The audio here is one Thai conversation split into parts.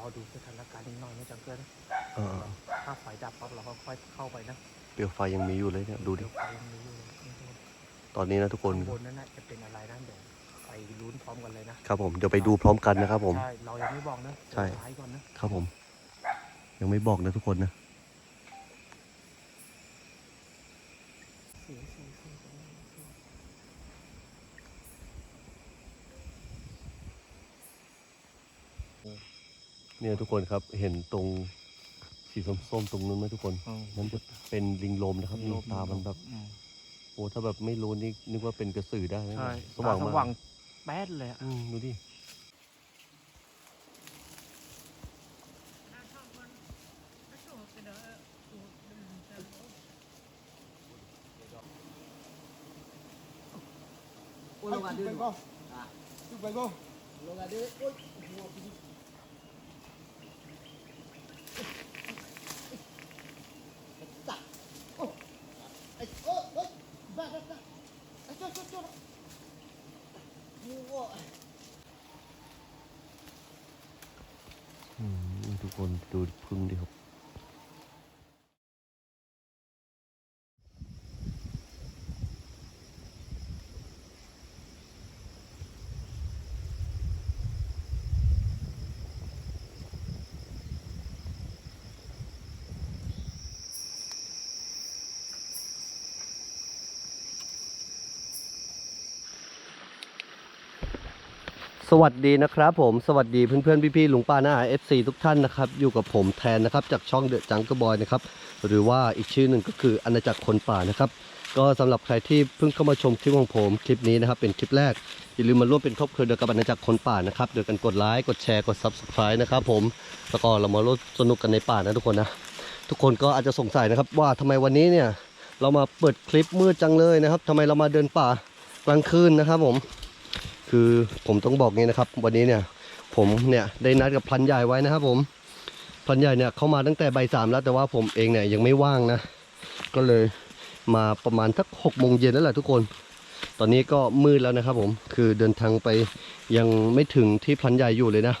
อดูสถานการณ์นิดหน่อยนะจังเกิลเออถ้าไฟดับปั๊บเราก็ค่อยเข้าไปนะเปลวไฟยังมีอยู่เลยเนี่ยดูดิเดี๋ยวไฟยังมีอยู่เลยนี่ทุกคนตอนนี้นะทุกคนข้างบนนั้นน่ะจะเป็นอะไรนะเดี๋ยวไปลุ้นพร้อมกันเลยนะครับผม เดี๋ยวไปดูพร้อมกันนะครับผม ใช่ เรายังไม่บอกนะใช่ ท้ายก่อนนะ ครับผม ยังไม่บอกนะทุกคนนะ เสียเสียเสียเสียเสีย เนี่ยทุกคนครับเห็นตรงสีส้มๆตรงนู้นไหมทุกคน อืมนั่นจะเป็นลิงลมนะครับลิงตามันแบบอืมโอ้ถ้าแบบไม่รู้นี่นึกว่าเป็นกระสือได้นะใช่สว่างตมาสว่างกแป๊ดเลยอะอืมดูดิ Ai, chụp vào. Chụp vào vô. Mua. สวัสดีนะครับผมสวัสดีเพื่อนๆ พี่ๆลุงป้าหน้าเอฟซีทุกท่านนะครับ อยู่กับผมแทนนะครับ จากช่องเดอะจังกบอยนะครับ หรือว่าอีกชื่อหนึ่งก็คืออาณาจักรคนป่านะครับ ก็สำหรับใครที่เพิ่งเข้ามาชมคลิปของผมคลิปนี้นะครับ เป็นคลิปแรก อย่าลืมมาร่วมเป็นครอบครัวเดียวกับอาณาจักรคนป่านะครับโดยกันกดไลค์กดแชร์กด subscribe นะครับผมแล้วก็เรามาร่วมสนุกกันในป่านะทุกคนนะทุกคนก็อาจจะสงสัยนะครับว่าทำไมวันนี้เนี่ยเรามาเปิดคลิปมืดจังเลยนะครับทำไมเรามาเดินป่ากลางคืนนะครับผม คือผมต้องบอกงี้นะครับ วันนี้เนี่ยผมเนี่ยได้นัดกับพันใหญ่ไว้นะครับ ผมพันใหญ่เนี่ยเข้ามาตั้งแต่ใบสามแล้วแต่ว่าผมเองเนี่ยยังไม่ว่างนะก็เลยมาประมาณสักหกโมงเย็นแล้วแหละทุกคน ตอนนี้ก็มืดแล้วนะครับ ผมคือเดินทางไปยังไม่ถึงที่พันใหญ่อยู่เลยนะ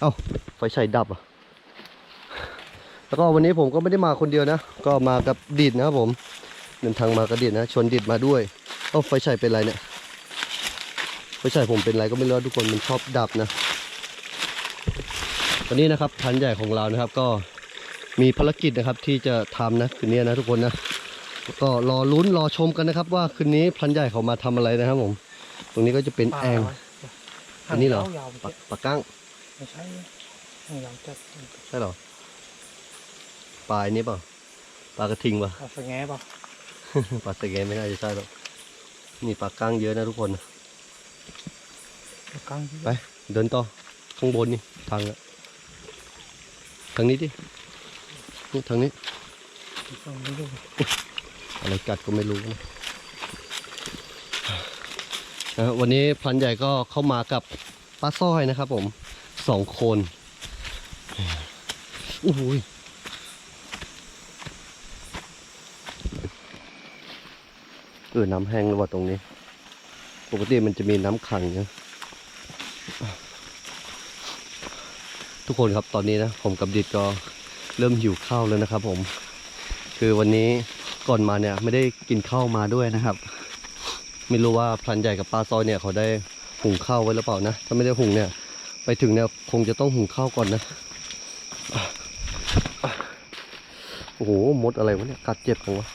เอ้าไฟฉายดับอะแล้วก็วันนี้ผมก็ไม่ได้มาคนเดียวนะ ก็มากับดิดนะครับผม เดินทางมากับดิดนะชวนดิดมาด้วยเอ้าไฟฉายเป็นไรเนี่ย ไม่ใช่ผมเป็นไรก็ไม่รู้ทุกคนมันชอบดับนะวันนี้นะครับพันใหญ่ของเรานะครับก็มีภารกิจนะครับที่จะทำนะคืนนี้นะทุกคนนะก็รอลุ้นรอชมกันนะครับ ว่าคืนนี้พันใหญ่เขามาทำอะไรนะครับผม ตรงนี้ก็จะเป็นแองอันนี้เหรอางยาวๆปลาปลากั้งไม่ใช่หางยาวจัดใช่เหรอปลาอันนี้เปล่าปลากระทิงป่ะปลาสะแง่ป่ะปลาสะเกนไม่น่าจะใช่หรอกนี่ปลากั้งเยอะนะทุกคนนะปลากั้ง ไป เดินต่อ ข้างบนนี่ ทางอะทางนี้ดินี่ทางนี้ อะไรกัดก็ไม่รู้นะนะวันนี้พลันใหญ่ก็เข้ามากับป้าสร้อยนะครับผมสองคนโอ้ยเออน้ำแห้งแล้วว่ะตรงนี้ ปกติมันจะมีน้ำขังเนะ ทุกคนครับตอนนี้นะผมกับดิดก็เริ่มหิวข้าวแล้วนะครับ ผม คือวันนี้ก่อนมาเนี่ยไม่ได้กินข้าวมาด้วยนะครับ ไม่รู้ว่าพลันใหญ่กับป้าซอยเนี่ยเขาได้หุงข้าวไว้หรือเปล่านะถ้าไม่ได้หุงเนี่ย ไปถึงเนี่ยคงจะต้องหุงข้าวก่อนนะโอ้โหมดอะไรวะเนี่ยกัดเจ็บของวะ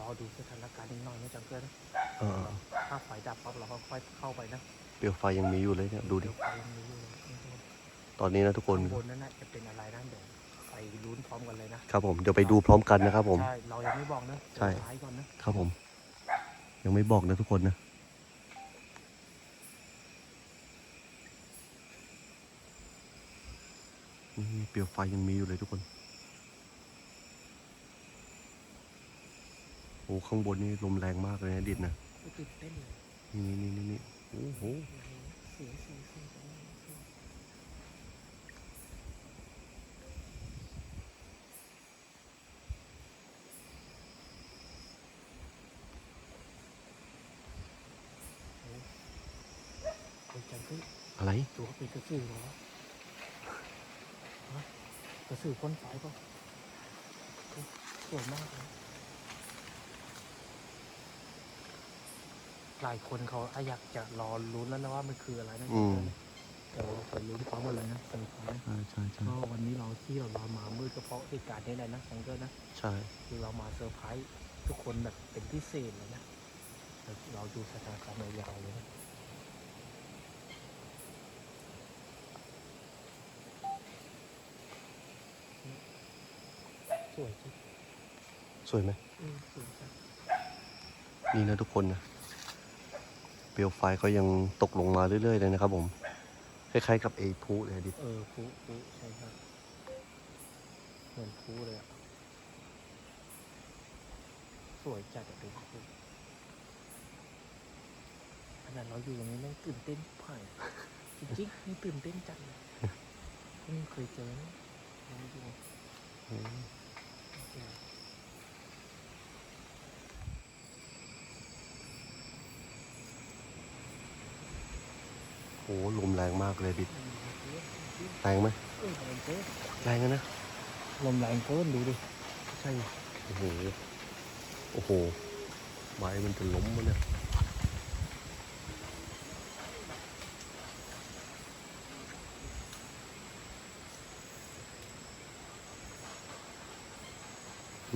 รอดูสถานการณ์นิดหน่อยนะจังเกิล เออ ถ้าไฟดับปั๊บเราก็ค่อยเข้าไปนะ เปลวไฟยังมีอยู่เลยเนี่ยดูดิเดี๋ยวไฟยังมีอยู่เลยนี่ทุกคนตอนนี้นะทุกคน ข้างบนนั้นน่ะจะเป็นอะไรนะเดี๋ยวไปลุ้นพร้อมกันเลยนะครับผม เดี๋ยวไปดูพร้อมกันนะครับผม ใช่เรายังไม่บอกนะใช่ท้ายก่อนนะครับผม ยังไม่บอกนะทุกคนนะ นี่เปลวไฟยังมีอยู่เลยทุกคน โอ้ข้างบนนี่ลมแรงมากเลยนะดิดนะ ตื่นเต้นเลย นี่นี่นี่นี่ หูหอะไร ตัวเป็นกระสือเหรอกระสือคนสายก็สวยมากเลย หลายคนเขาอะอยากจะรอลุ้นแล้วนะว่ามันคืออะไรนะอืมแต่เราไปลุ้นพร้อมกันเลยนะสนุกไหมใช่ใช่ใช่ก็วันนี้เราที่เราเรามามืดก็เพราะเหตุการณ์นี้แหละนะสังเกตนะ ใช่ คือเรามาเซอร์ไพรส์ทุกคนแบบเป็นพิเศษเลยนะเราเราดูสถานการณ์ยาวๆเลยนะสวยจริงสวยไหมอืมสวยจังนี่นะทุกคนนะ เปลวไฟเขายังตกลงมาเรื่อยๆเลยนะครับผม คล้ายๆกับไอ้พลุเลยดิ เออผู้ผู้ใช่ครับ เหมือนผู้เลยอะ สวยจัดอะเป็นผู้ขนาดเราอยู่ตรงนี้แม่งตื่นเต้นผ่านจริงๆนี่ตื่นเต้นจังเลยเพิ่งเคยเจอนะเราอยู่อืมโลมแรงมากเลยดิแรงไหมเออแรงเกินแรงอะนะ ลมแรงเกินดูดิ ใช่ โอ้โห โอ้โหไม้มันจะล้มมันเนี่ย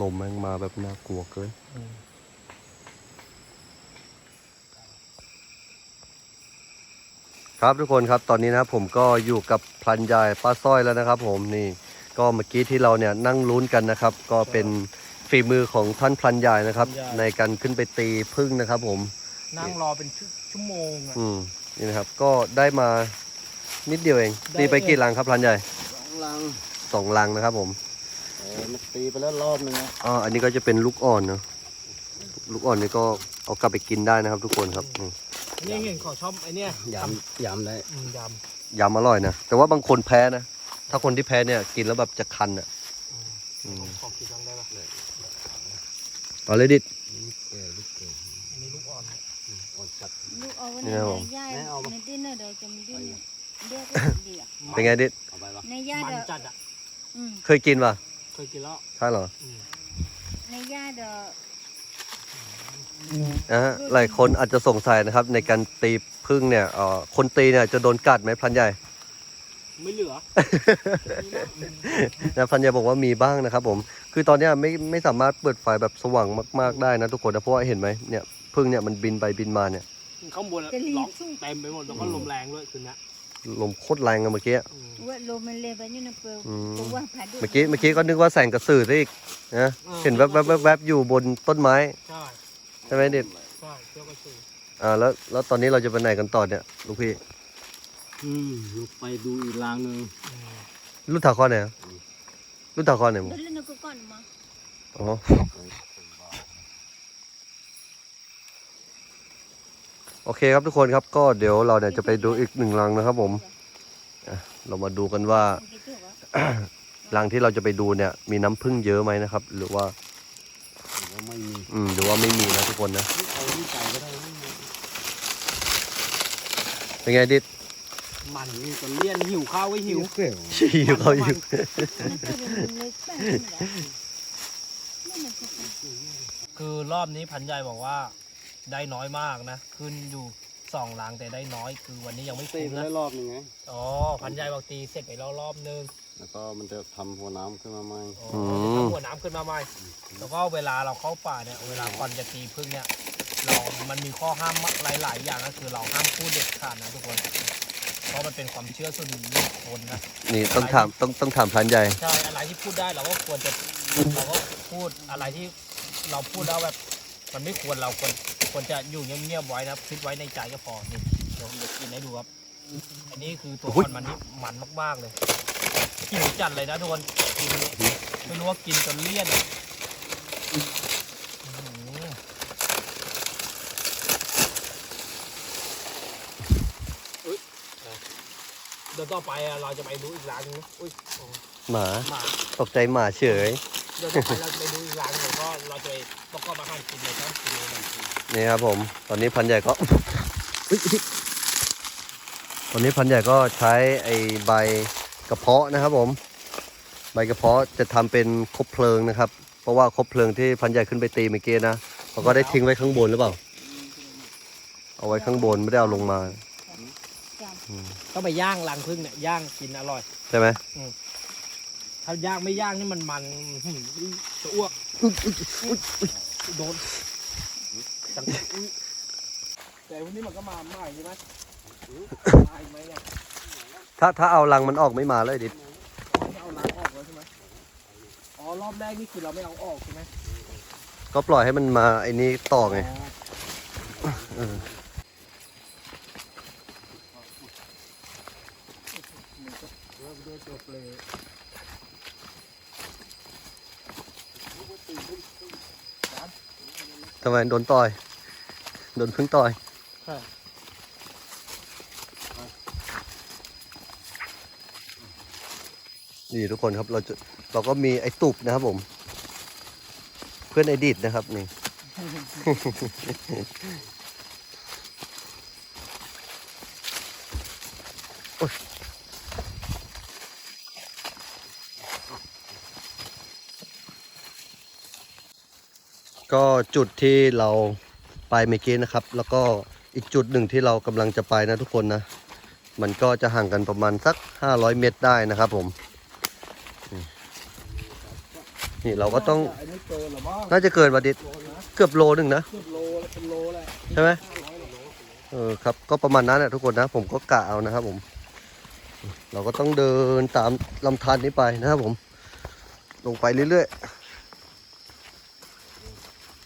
ลมแม่งมาแบบน่ากลัวเกิน อืม ครับทุกคนครับตอนนี้นะครับผมก็อยู่กับพลันยายป้าสร้อยแล้วนะครับ ผมนี่ก็เมื่อกี้ที่เราเนี่ยนั่งลุ้นกันนะครับ ก็เป็นฝีมือของท่านพลันยายนะครับในการขึ้นไปตีพึ่งนะครับ ผม นั่งรอเป็นชั่วชั่วโมงอะ อืมนี่นะครับก็ได้มานิดเดียวเอง ได้ ตีไปกี่ลังครับพลันใหญ่สองลังสองลังนะครับ ผมเออมันตีไปแล้วรอบนึงนะอ๋ออันนี้ก็จะเป็นลูกอ่อนเนาะลูกอ่อนนี่ก็เอากลับไปกินได้นะครับ ทุกคนครับอืม อันนี้เห็นเขาชอบไอ้เนี่ยยำยำได้อืมยยำอร่อยนะ แต่ว่าบางคนแพ้นะ ถ้าคนที่แพ้เนี่ยกินแล้วแบบจะคันอะำอืมอืมขอกินบ้างได้ปะเอาเลยดิลูกเกลือลูกเกลืออันนี้ลูกอ่อนนะอ่อนจัด ลูกเอาไว้เนี่ในยผม ย่าแม่เอามาในดิ้นเนอร์เดี๋ยวจะมีดิ้นเรียกเดียวเป็นไงดิเอาไปวะในย่ามันเดี๋ยวจัดอะอืมเคยกินป่ะเคยกินแล้วใช่เหรอ อืมในย่าเดี๋ยว นะฮะหลายคนอาจจะสงสัยนะครับ ในการตีพึ่งเนี่ยเอ่อคนตีเนี่ยจะโดนกัดไหมพลันใหญ่ ไม่เหลือ นะพันยาบอกว่ามีบ้างนะครับ ผม คือตอนเนี้ยไม่ไม่สามารถเปิดไฟแบบสว่างมาก ๆได้นะทุกคนนะเพราะว่าเห็นไหมเนี่ยพึ่งเนี่ยมันบินไปบินมาเนี่ยข้างบนอะร้องเต็มไปหมดแล้วก็ลมแรงด้วยคืนนี้ลมโคตรแรงอะเมื่อกี้ อืม ว่าลมมันเลยไปนี่นะเปิลอืม ตัวว่าผาดุเมื่อกี้เมื่อกี้ก็นึกว่าแสงกระสือซะอีกนะเห็นแวบแวบแวบแวบอยู่บนต้นไม้ ใช่ ใช่ไหมเด็ดใช่เที่ยวกระสืออ่าแล้วแล้วตอนนี้เราจะไปไหนกันต่อเนี่ยลูกพี่อืมลูกไปดูอีกลังหนึงอืมรุ่นถาคอนไหนอะรุ่นถาคอนไหนมั้งเดินเล่นก็ก่อนมาอ๋อโอเคครับทุกคนครับก็เดี๋ยวเราเนี่ยจะไปดูอีกหนึ่งรังนะครับผมอะเรามาดูกันว่ารังที่เราจะไปดูเนี่ยมีน้ำผึ้งเยอะไหมนะครับ หรือว่าหรือว่า ไม่มีอืมหรือว่าไม่มีนะทุกคนนะเอาที่ใส่ก็ได้นะเป็นไงดิดมันนี่ก็เลี่ยนหิวข้าวก็หิวเกลือฉี่อยู่เขาอยู่มันตัวเป็นเล็กแป้งนี่แหละนี่มันคือคือรอบนี้พันใหญ่บอกว่าได้น้อยมากนะ ขึ้นอยู่สองหลังแต่ได้น้อย คือวันนี้ยังไม่ตีคุ้มไปนะแล้วรอบนึงไง อ๋อ พันใหญ่บอกตีเสร็จไปแล้วรอบนึง แล้วก็มันจะทำหัวน้ำขึ้นมาใหม่อ๋อจะทำหัวน้ำขึ้นมาใหม่แล้วก็เวลาเราเข้าป่าเนี่ยเวลาก่อนจะตีพึ่งเนี่ยเรา มันมีข้อห้ามหลาย ๆ อย่างก็คือเราห้ามพูดเด็ดขาดนะทุกคน เพราะมันเป็นความเชื่อส่วนบุคคลนะ นี่ต้องถามต้องต้องถามพลันใหญ่ ใช่อะไรที่พูดได้เราก็ควรจะเราก็พูดอะไรที่เราพูดแล้วแบบ มันไม่ควรเราควรควรจะอยู่เงียบๆไว้นะคิดไว้ในใจก็พอนี่เดี๋ยวผมจะกินให้ดูครับ อันนี้คือตัวอุ๊ยอ่อนมันนี่มันมากๆเลยหิวจัดเลยนะทุกคนกินไม่รู้ว่ากินจนเลี่ยนอะอื้อหืออุ๊ยอะเดี๋ยวต่อไปอะเราจะไปดูอีกร้านนึงนะอุ้ยโอ้หมาหมา ตกใจหมาเฉย เดี๋ยวต่อไปเราจะไปดูอีกร้านหนึ่งก็เราจะไปประกอบอาหารกินเลยครับกินเลยนะนี่ครับผม ตอนนี้พันใหญ่ก็อุ๊ย อนนี้พันใหญ่ก็ใช้ไอใบกระเพาะนะครับผม ใบกระเพาะจะทำเป็นคบเพลิงนะครับ เพราะว่าคบเพลิงที่พันใหญ่ขึ้นไปตีเมื่อกี้นะเขาก็ได้ทิ้งไว้ข้างบนหรือเปล่า เอาไว้ข้างบนไม่ได้เอาลงมาต้องไปย่างรังพึ่งเนี่ยย่างกินอร่อยใช่ไหมถ้าย่างไม่ย่างนี่มันมันหืมจะอ้วกโดนจังอุ๊ยแต่วันนี้มันก็มาใหม่ใช่ไหม มาอีกไหมเนี่ยถ้าถ้าเอารังมันออกไม่มาเลยดิอ๋อไม่เอาล้างออกแล้วใช่ไหมอ๋อรอบแรกนี่คือเราไม่เอาออกใช่ไหมก็ปล่อยให้มันมาไอ้นี้ต่อไงอ๋อเออเริ่มด้วยตัวเปลยทำไมโดนต่อย โดนพึ่งต่อย ใช่ นี่ทุกคนครับเราจะเราก็มีไอ้ตุบนะครับผม เพื่อนไอดิดนะครับนี่ ก็จุดที่เราไปเมื่อกี้นะครับ แล้วก็อีกจุดหนึ่งที่เรากำลังจะไปนะทุกคนนะ มันก็จะห่างกันประมาณสัก 500 เมตรได้นะครับผม นี่ นี่เราก็ต้องไอ้นี่เกินหรือว่าน่าจะเกินวันดิโลนะเกือบโลหนึ่งนะ เกือบโลแล้วเป็นโลแหละใช่ไหมห้าร้อยกว่าโลเออครับก็ประมาณนั้นแหละทุกคนนะ ผมก็กะเอานะครับผม เราก็ต้องเดินตามลำธารนี้ไปนะครับผม ลงไปเรื่อย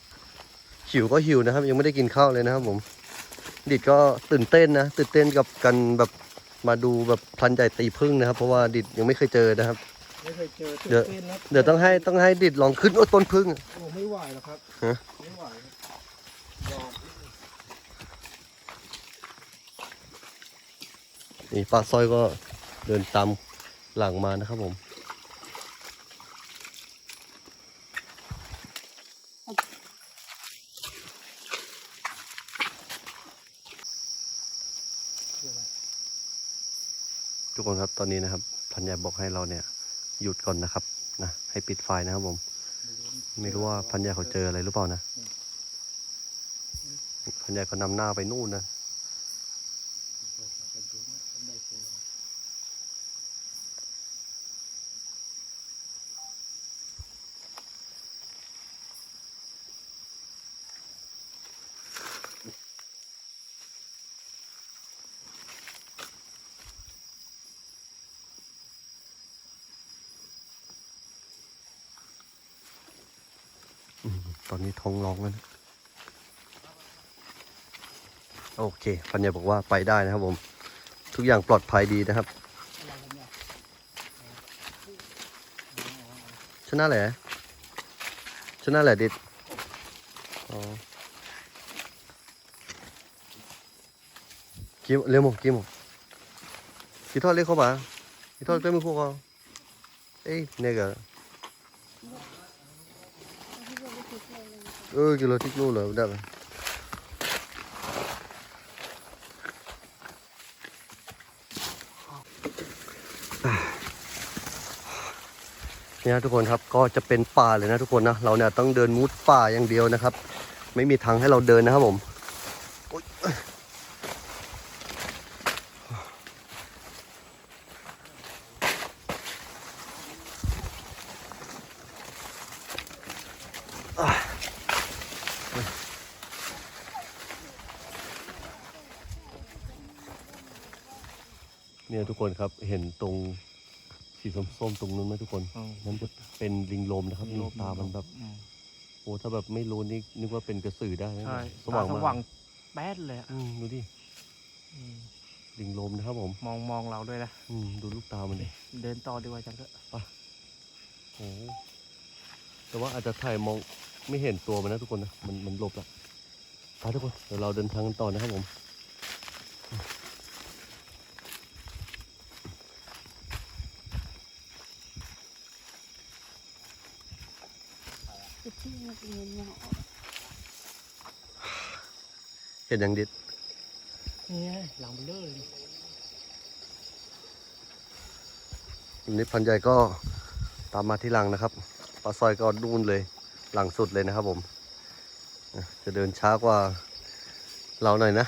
ๆหิวก็หิวนะครับ ยังไม่ได้กินข้าวเลยนะครับผม ดิดก็ตื่นเต้นนะตื่นเต้นกับกันแบบมาดูแบบพลันใหญ่ตีพึ่งนะครับ เพราะว่าดิดยังไม่เคยเจอนะครับ ไม่เคยเจอเดี๋ยวตื่นต้นนะเดี๋ยวต้องให้ต้องให้ดิดลองขึ้นโอ้ต้นพึ่ง โอ้ไม่ไหวหรอกครับฮะ ไม่ไหวครับยอมนี่ป้าสร้อยก็เดินตามหลังมานะครับผม ทุกคนครับตอนนี้นะครับพันยาบอกให้เราเนี่ย หยุดก่อนนะครับนะให้ปิดไฟนะครับผม ไม่รู้ว่าพันยาเขาเจออะไรหรือเปล่านะพันยาเขานำหน้าไปนู่นนะอืม ตอนนี้ท้องร้องแล้วนะโอเคพันยาบอกว่าไปได้นะครับผม ทุกอย่างปลอดภัยดีนะครับ ชนะแหละชนะแหละดิดกี่เร็วมั้งกี่มั้งกี่ทอดเล็กเข้ามากี่ทอดเป็นมือคู่เขาเอ้ยเนี่ยก เออกิโลทิกลูกเลยได้ไหมเนี่ยทุกคนครับก็จะเป็นป่าเลยนะทุกคนนะเราเนี่ยต้องเดินมุดป่าอย่างเดียวนะครับ ไม่มีทางให้เราเดินนะครับผมโอ๊ยเนี่ยทุกคนครับเห็นตรง สีส้มๆตรงนู้นไหมทุกคนนั่นจะเป็นลิงลมนะครับลิงตามันแบบโอ้ถ้าแบบไม่รู้นี่นึกว่าเป็นกระสือได้นะใช่สว่างสมาว่ากงแป๊ดเลยอะอืมดูดิอืมลิงลมนะครับผมมองมองเราด้วยนะ อืมดูลูกตามันดิเดินต่อดีกว่าจังเถอะโอ้แต่ว่าอาจจะถ่ายมองไม่เห็นตัวมันนะทุกคนนะมันมันหลบละไปทุกคนเดี๋ยวเราเดินทางกันต่อนะครับผม เห็นอย่างเด็ดนี่หลังเบลเลยวันนี้พันใหญ่ก็ตามมาที่หลังนะครับปลาซอยก็ดูนเลยหลังสุดเลยนะครับผม จะเดินช้ากว่าเราหน่อยนะ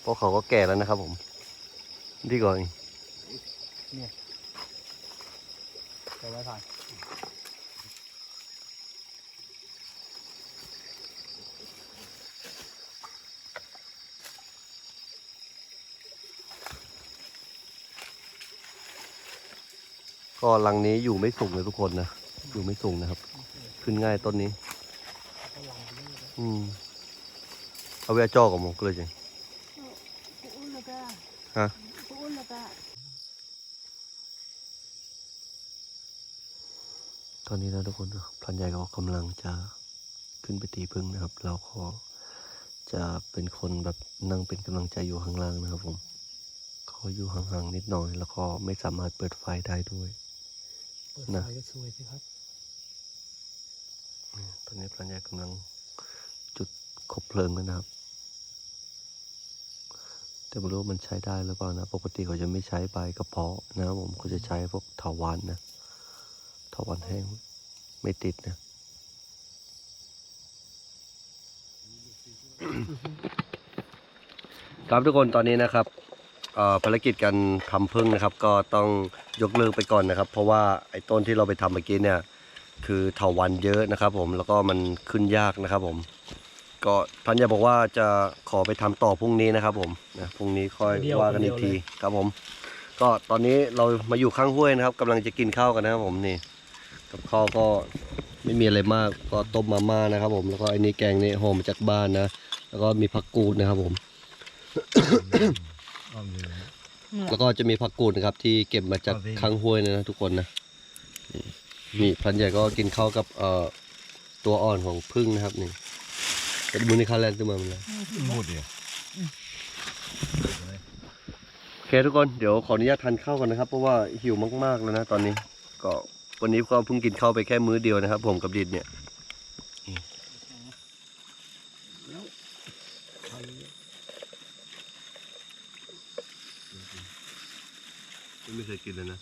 เพราะเขาก็แก่แล้วนะครับผมดีก่อนเนี่ยเดี๋ไว้ผ่าน ก็หลังนี้อยู่ไม่สูงเลยทุกคนนะ อยู่ไม่สูงนะครับ ขึ้นง่ายต้นนี้ อืมเอาไว้จ่อกับมงกเลยจริงกูอุ่นแล้วก็ฮะตอนนี้นะทุกคนพลันใหญ่ก็กำลังจะขึ้นไปตีพึ่งนะครับ เราขอจะเป็นคนแบบนั่งเป็นกำลังใจอยู่ข้างล่างนะครับผมเขาอยู่ห่างๆนิดหน่อย แล้วก็ไม่สามารถเปิดไฟได้ด้วย เปิดนะไฟก็สวยสิครับตอนนี้พลันใหญ่กำลังจุดคบเพลิงกันนะครับ แต่ไม่รู้ว่ามันใช้ได้หรือเปล่านะ ปกติเขาจะไม่ใช้ใบกระเพาะนะครับผมเขาจะใช้พวกเถาวันนะเถาวันแห้งไม่ติดนะครับทุกคนตอนนี้นะครับเอ่อ ภารกิจการทำพึ่งนะครับ ก็ต้องยกเลิกไปก่อนนะครับ เพราะว่าไอ้ต้นที่เราไปทำเมื่อกี้เนี่ย คือเถาวันเยอะนะครับ ผมแล้วก็มันขึ้นยากนะครับ ผม ก็พันยาบอกว่าจะขอไปทำต่อพรุ่งนี้นะครับ ผมนะพรุ่งนี้ค่อยเดียวว่ากันอีกเดียวทีเลยครับผม ก็ตอนนี้เรามาอยู่ข้างห้วยนะครับกำลังจะกินข้าวกันนะครับ ผมนี่ กับข้าวก็ไม่มีอะไรมากก็ต้มมาม่านะครับ ผมแล้วก็ไอ้นี่แกงนี่ห่อมาจากบ้านนะแล้วก็มีผักกูดนะครับ ผม แล้วก็จะมีผักกูดนะครับ ที่เก็บมาจากข้างห้วยนะนะทุกคนนะนี่นี่พันใหญ่ก็กินข้าวกับเอ่อตัวอ่อนของพึ่งนะครับนี่เป็นมูนิคาแลนด์ตัวมันเลยหมดเลยโอเคทุกคนเดี๋ยวขออนุญาตทานข้าวก่อนนะครับ เพราะว่าหิวมากๆแล้วนะตอนนี้ ก็วันนี้ก็เพิ่งกินข้าวไปแค่มื้อเดียวนะครับ ผมกับดิดเนี่ย ไม่เคยกินเลยนะ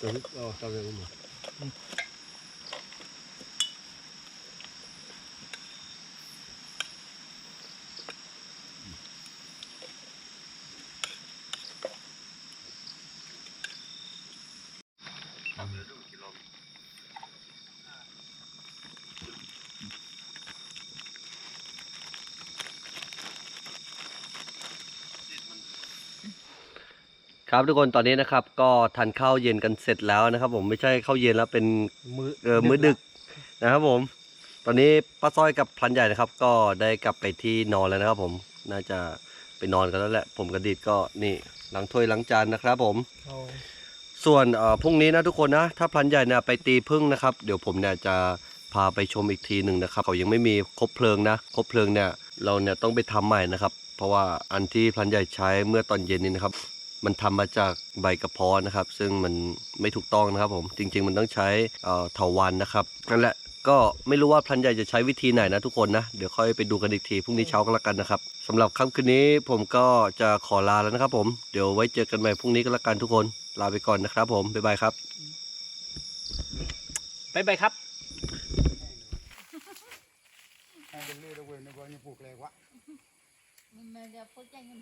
เออเอาตามเลยอุ้มมา ครับทุกคนตอนนี้นะครับก็ทานข้าวเย็นกันเสร็จแล้วนะครับ ผมไม่ใช่ข้าวเย็นแล้วเป็นมือเออมื้อดึกนะครับผม ตอนนี้ป้าสร้อยกับพลันใหญ่นะครับ ก็ได้กลับไปที่นอนแล้วนะครับ ผมน่าจะไปนอนกันแล้วแหละ ผมกับดิดก็นี่ล้างถ้วยล้างจานนะครับ ผมเอาส่วนเอ่อพรุ่งนี้นะทุกคนนะถ้าพลันใหญ่เนี่ยไปตีพึ่งนะครับ เดี๋ยวผมเนี่ยจะพาไปชมอีกทีหนึ่งนะครับเขายังไม่มีครบเพลิงนะครบเพลิงเนี่ยเราเนี่ยต้องไปทำใหม่นะครับ เพราะว่าอันที่พลันใหญ่ใช้เมื่อตอนเย็นนี้นะครับ มันทำมาจากใบกระเพาะนะครับ ซึ่งมันไม่ถูกต้องนะครับผมจริง ๆ มันต้องใช้เอ่อเถาวันนะครับนั่นแหละก็ไม่รู้ว่าพลันใหญ่จะใช้วิธีไหนนะทุกคนนะ เดี๋ยวค่อยไปดูกันอีกทีพรุ่งนี้เช้าก็แล้วกันนะครับสำหรับค่ำคืนนี้ผมก็จะขอลาแล้วนะครับผมเดี๋ยวไว้เจอกันใหม่พรุ่งนี้ก็แล้วกันทุกคนลาไปก่อนนะครับ ผมบ๊ายบายครับไปไปครับมันมันจะพูดใจเงิน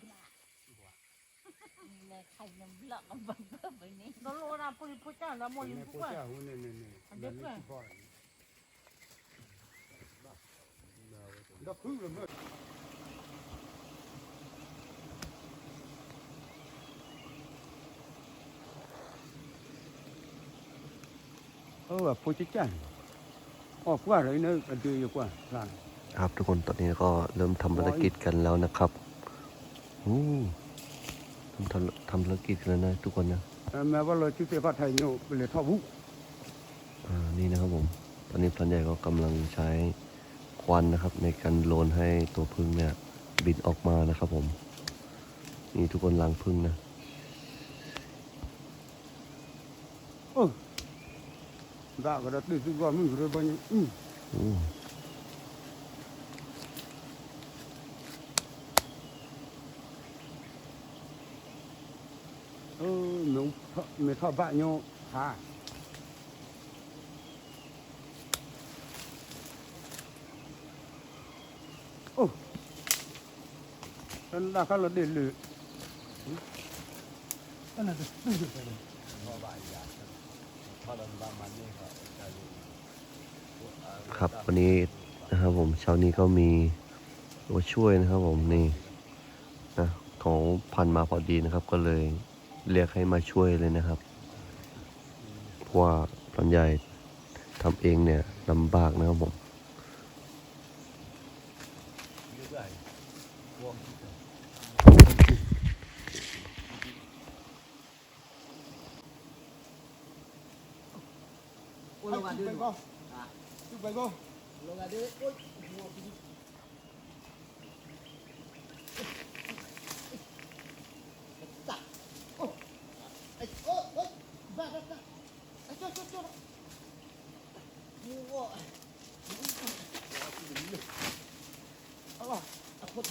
หลาเลยใครนำหลอกกันบ้างแบบนี้ No lo van a poner por acá, la molla un poco. Después. เออพูดจังออกว่าเลยเนอะดูอยู่กว่าล่างครับทุกคนตอนนี้ก็เริ่มทำภารกิจกันแล้วนะครับโอ้ ทำธุรทำธุรกิจกันแล้วนะทุกคนนะแม้ว่าเราชื่อเสียพัดไทยโยเป็นเลยท่อบุอ่านี่นะครับผม ตอนนี้พลันใหญ่ก็กำลังใช้ควันนะครับ ในการโลนให้ตัวพึ่งเนี่ยบินออกมานะครับผม นี่ทุกคนล้างพึ่งนะเออได้ก็ได้ตื่นว่ามึงเลยบ้างอืมอืม เออหนู ไม่ท่อบ้านโยฮะโอ้ฉันได้ข้าวละเดือดเลยอันนั้นตื่นไปเลยครับวันนี้นะครับผมเช้านี้ก็มีตัวช่วยนะครับผมนี่นะของพันมาพอดีนะครับก็เลย เรียกให้มาช่วยเลยนะครับเพราะว่าพลันใหญ่ทำเองเนี่ยลำบากนะครับผม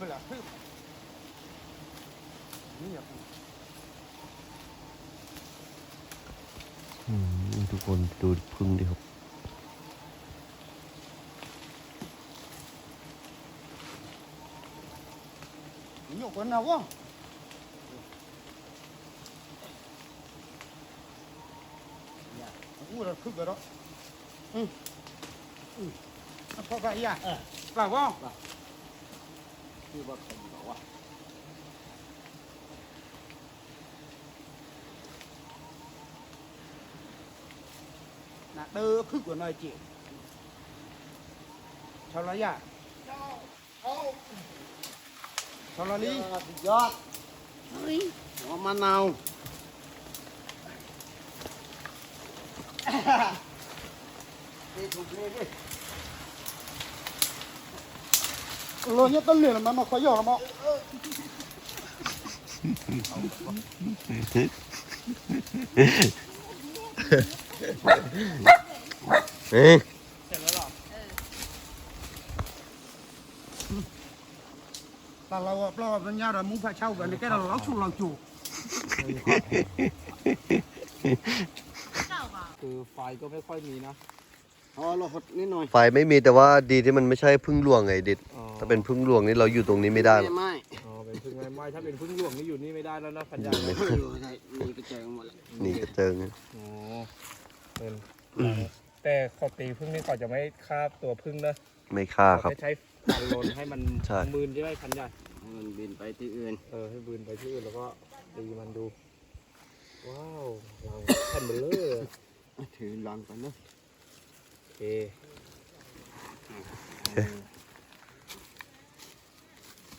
ไปละเพิ่มนี่อย่าพูดอืมทุกคนดูพึ่งดิครับ ủa quần nào không? ủa là khứ đó. Ừ. Ừ. Có vậy à? Ờ. Là vâng. quá chưa bắt à là đơ khứ của nơi chị. Sao nói vậy? À? Sao lấy đi? ยอดเฮ้ยหัวมะนาวโลเนี่ยต้นเหลืองมันมาขอยอมั้งเอ๊ะ เสร็จแล้วเหรอ แต่เราเปล่าเป็นยาเรามุ้งผ้าเช่ากันนี่แค่เราเราชุเราจูเจ้าค่ะคือไฟก็ไม่ค่อยมีนะอ๋อเราหดนิดหน่อยไฟไม่มีแต่ว่าดีที่มันไม่ใช่พึ่งหลวงไงดิดถ้าเป็นพึ่งหลวงนี่เราอยู่ตรงนี้ไม่ได้หรอกไม่อ๋อเป็นพึ่งไม้ไม้ถ้าเป็นพึ่งหลวงนี่อยู่นี่ไม่ได้แล้วนะพันยาไม่ไม่กระเจิงหมดแล้วนี่กระเจิงโอ้เป็นแต่ขาตีพึ่งนี่เขาจะไม่คาบตัวพึ่งนะไม่ฆ่าครับใช้ ฟันลนให้มันใช่ มืนใช่ไหมพันยามันบินไปที่อื่นเออให้บืนไปที่อื่นแล้วก็ตีมันดู ว้าวเราแผ่นเบลเลอร์ ถือลังไปนะโอเค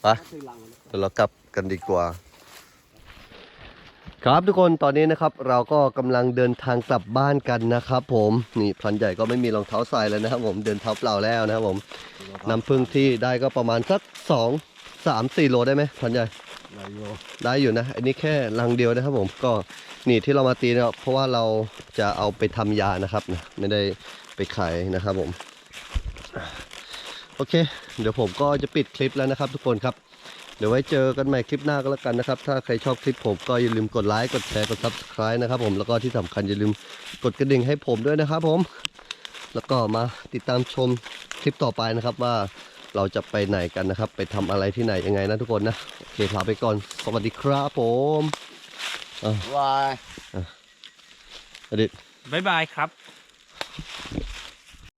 ไปเดี๋ยวเรากลับกันดีกว่า ครับทุกคนตอนนี้นะครับเราก็กำลังเดินทางกลับบ้านกันนะครับผมนี่พลันใหญ่ก็ไม่มีรองเท้าใส่แล้วนะครับผมเดินเท้าเปล่าแล้วนะครับผมน้ำพึ่งที่ได้ก็ประมาณสักสองสามสี่โลได้ไหมพลันใหญ่ไหลโยได้อยู่นะอันนี้แค่ลังเดียวนะครับผมก็นี่ที่เรามาตีเนี่ยเพราะว่าเราจะเอาไปทำยานะครับนะไม่ได้ไปขายนะครับผมโอโอเค เดี๋ยวผมก็จะปิดคลิปแล้วนะครับทุกคนครับเดี๋ยวไว้เจอกันใหม่คลิปหน้าก็แล้วกันนะครับ ถ้าใครชอบคลิปผมก็อย่าลืมกดไลค์กดแชร์กด subscribe นะครับผมแล้วก็ที่สำคัญอย่าลืมกดกระดิ่งให้ผมด้วยนะครับผมแล้วก็มาติดตามชมคลิปต่อไปนะครับว่าเราจะไปไหนกันนะครับ ไปทำอะไรที่ไหนยังไงนะทุกคนนะโอเคลาไปก่อนสวัสดีครับผมวายอดิตบ๊ายบายครับ